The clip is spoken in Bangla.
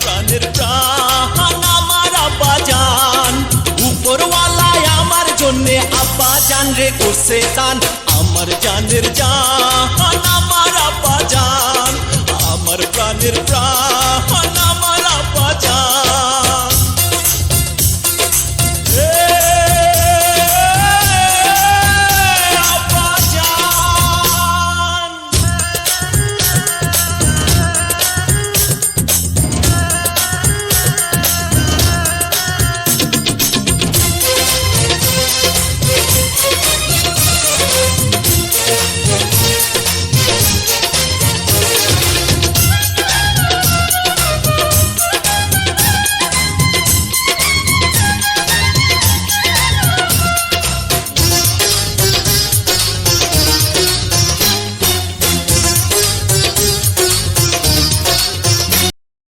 প্রাণের আমার জন্যে আব্বা জান রে করছে দান। আমার জানের জান, আমার আব্বা জান। আমার প্রাণের প্রাণ, আমার আব্বা জান।